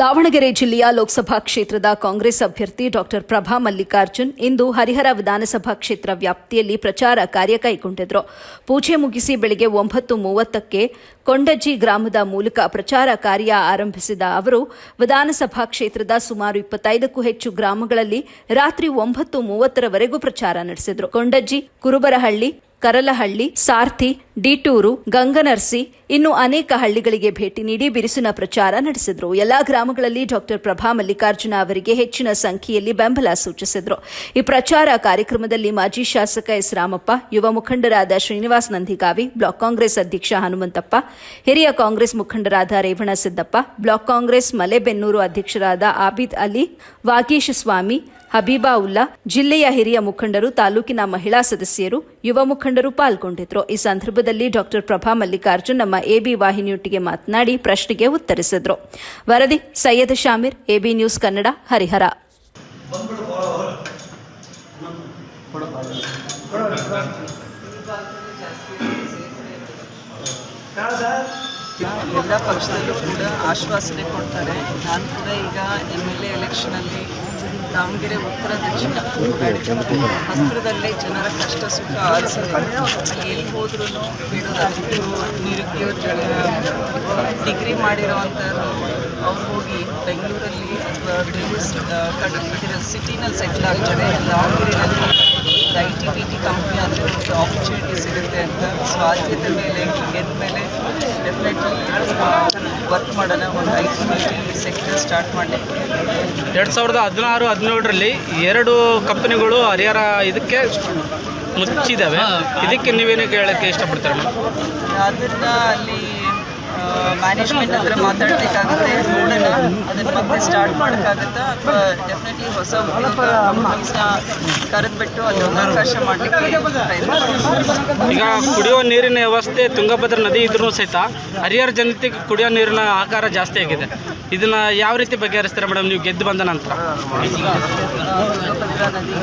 ದಾವಣಗೆರೆ ಜಿಲ್ಲೆಯ ಲೋಕಸಭಾ ಕ್ಷೇತ್ರದ ಕಾಂಗ್ರೆಸ್ ಅಭ್ಯರ್ಥಿ ಡಾಕ್ಟರ್ ಪ್ರಭಾ ಮಲ್ಲಿಕಾರ್ಜುನ್ ಇಂದು ಹರಿಹರ ವಿಧಾನಸಭಾ ಕ್ಷೇತ್ರ ವ್ಯಾಪ್ತಿಯಲ್ಲಿ ಪ್ರಚಾರ ಕಾರ್ಯ ಕೈಗೊಂಡಿದ್ರು. ಪೂಜೆ ಮುಗಿಸಿ ಬೆಳಗ್ಗೆ ಒಂಬತ್ತು ಮೂವತ್ತಕ್ಕೆ ಕೊಂಡಜ್ಜಿ ಗ್ರಾಮದ ಮೂಲಕ ಪ್ರಚಾರ ಕಾರ್ಯ ಆರಂಭಿಸಿದ ಅವರು, ವಿಧಾನಸಭಾ ಕ್ಷೇತ್ರದ ಸುಮಾರು ಇಪ್ಪತ್ತೈದಕ್ಕೂ ಹೆಚ್ಚು ಗ್ರಾಮಗಳಲ್ಲಿ ರಾತ್ರಿ ಒಂಬತ್ತು ಮೂವತ್ತರವರೆಗೂ ಪ್ರಚಾರ ನಡೆಸಿದರು. ಕೊಂಡಜ್ಜಿ ಕುರುಬರಹಳ್ಳಿ, ಕರಲಹಳ್ಳಿ, ಸಾರ್ಥಿ ಡಿಟೂರು, ಗಂಗನರ್ಸಿ ಇನ್ನು ಅನೇಕ ಹಳ್ಳಿಗಳಿಗೆ ಭೇಟಿ ನೀಡಿ ಬಿರುಸಿನ ಪ್ರಚಾರ ನಡೆಸಿದ್ರು. ಎಲ್ಲಾ ಗ್ರಾಮಗಳಲ್ಲಿ ಡಾಕ್ಟರ್ ಪ್ರಭಾ ಮಲ್ಲಿಕಾರ್ಜುನ ಅವರಿಗೆ ಹೆಚ್ಚಿನ ಸಂಖ್ಯೆಯಲ್ಲಿ ಬೆಂಬಲ ಸೂಚಿಸಿದ್ರು. ಈ ಪ್ರಚಾರ ಕಾರ್ಯಕ್ರಮದಲ್ಲಿ ಮಾಜಿ ಶಾಸಕ ಎಸ್. ರಾಮಪ್ಪ, ಯುವ ಮುಖಂಡರಾದ ಶ್ರೀನಿವಾಸ್ ನಂದಿಗಾವಿ, ಬ್ಲಾಕ್ ಕಾಂಗ್ರೆಸ್ ಅಧ್ಯಕ್ಷ ಹನುಮಂತಪ್ಪ, ಹಿರಿಯ ಕಾಂಗ್ರೆಸ್ ಮುಖಂಡರಾದ ರೇವಣ ಸಿದ್ದಪ್ಪ, ಬ್ಲಾಕ್ ಕಾಂಗ್ರೆಸ್ ಮಲೆಬೆನ್ನೂರು ಅಧ್ಯಕ್ಷರಾದ ಆಬಿದ್ ಅಲಿ, ವಾಗೀಶ್ ಸ್ವಾಮಿ, ಹಬೀಬಾ ಉಲ್ಲಾ, ಜಿಲ್ಲೆಯ ಹಿರಿಯ ಮುಖಂಡರು, ತಾಲೂಕಿನ ಮಹಿಳಾ ಸದಸ್ಯರು, ಯುವ ಮುಖಂಡರು ಪಾಲ್ಗೊಂಡಿದ್ರು. ಈ ಸಂದರ್ಭದಲ್ಲಿ ಡಾಕ್ಟರ್ ಪ್ರಭಾ ಮಲ್ಲಿಕಾರ್ಜುನ್ ನಮ್ಮ ಎಬಿ ವಾಹಿನಿಯೊಟ್ಟಿಗೆ ಮಾತನಾಡಿ ಪ್ರಶ್ನೆಗೆ ಉತ್ತರಿಸಿದ್ರು. ವರದಿ ಸೈಯದ್ ಶಾಮೀರ್, ಎಬಿ ನ್ಯೂಸ್ ಕನ್ನಡ, ಹರಿಹರ. ಎಲ್ಲ ಪಕ್ಷದಲ್ಲೂ ಕೂಡ ಆಶ್ವಾಸನೆ ಕೊಡ್ತಾರೆ. ನಾನು ಕೂಡ ಈಗ ಎಂ ಎಲ್ ಎ ಎಲೆಕ್ಷನಲ್ಲಿ ದಾವಣಗೆರೆ ಉತ್ತರ ದಕ್ಷಿಣ ಹತ್ತಿರದಲ್ಲೇ ಜನರ ಕಷ್ಟ ಸುಖ ಆಲಿಸಿದೆ ಅಲ್ಲಿ ಎಲ್ಲಿ ಹೋದ್ರೂ ಬಿಡೋದಾಗಿತ್ತು. ನಿರುದ್ಯೋಗ ಡಿಗ್ರಿ ಮಾಡಿರೋವಂಥವ್ರು ಅವ್ರು ಹೋಗಿ ಬೆಂಗಳೂರಲ್ಲಿ ಅಥವಾ ಬೆಂಗಳೂರು ಸಿಟಿನಲ್ಲಿ ಸೆಟ್ಲ್ ಆಗ್ತಾರೆ. ದಾವಣಗೆರೆಯಲ್ಲಿ I T B T company ಅಂದರೆ ಒಂದು ಆಪರ್ಚುನಿಟಿ ಸಿಗುತ್ತೆ ಅಂತ ಸೊ ಆದ್ಯತೆ ಮೇಲೆ ಗೆದ್ದ ಮೇಲೆ ವರ್ಕ್ ಮಾಡೋಣ ಒಂದು ಐದು ಟಿ ಬಿ ಸೆಕ್ಟರ್ ಸ್ಟಾರ್ಟ್ ಮಾಡಿ. ಎರಡು ಸಾವಿರದ ಹದಿನಾರು ಹದಿನೇಳರಲ್ಲಿ ಎರಡು ಕಂಪನಿಗಳು ಹರಿಹರ ಇದಕ್ಕೆ ಮುಚ್ಚಿದ್ದಾವೆ. ಇದಕ್ಕೆ ನೀವೇನು ಹೇಳೋಕ್ಕೆ ಇಷ್ಟಪಡ್ತೀರ ಮೇಡಮ್ ಅದನ್ನ ಅಲ್ಲಿ ಮ್ಯಾನೇಜ್ಮೆಂಟ್ ಹತ್ರ ಮಾತಾಡಬೇಕಾಗುತ್ತೆ ನೋಡೋಣ. ಅದನ್ನ ಮತ್ತೆ ಸ್ಟಾರ್ಟ್ ಮಾಡೋಕ್ಕಾಗುತ್ತಾ ಅಥವಾ ಡೆಫಿನೆಟ್ಲಿ ಹೊಸ ಕಂಪ್ನೀಸ್ನ ಕರೆದ್ಬಿಟ್ಟು ಒಂದು ಅವಕಾಶ ಮಾಡಲಿಕ್ಕೆ ಈಗ ಕುಡಿಯುವ ನೀರಿನ ವ್ಯವಸ್ಥೆ ತುಂಗಭದ್ರಾ ನದಿ ಇದ್ರೂ ಸಹಿತ ಹರಿಹರ ಜನತೆಗೆ ಕುಡಿಯೋ ನೀರಿನ ಆಕಾರ ಜಾಸ್ತಿ ಆಗಿದೆ. ಇದನ್ನ ಯಾವ ರೀತಿ ಬಗೆಹರಿಸ್ತೀರಾ ಮೇಡಮ್ ನೀವು ಗೆದ್ದು ಬಂದ ನಂತರ. ತುಂಗಭದ್ರಾ ನದಿಗೆ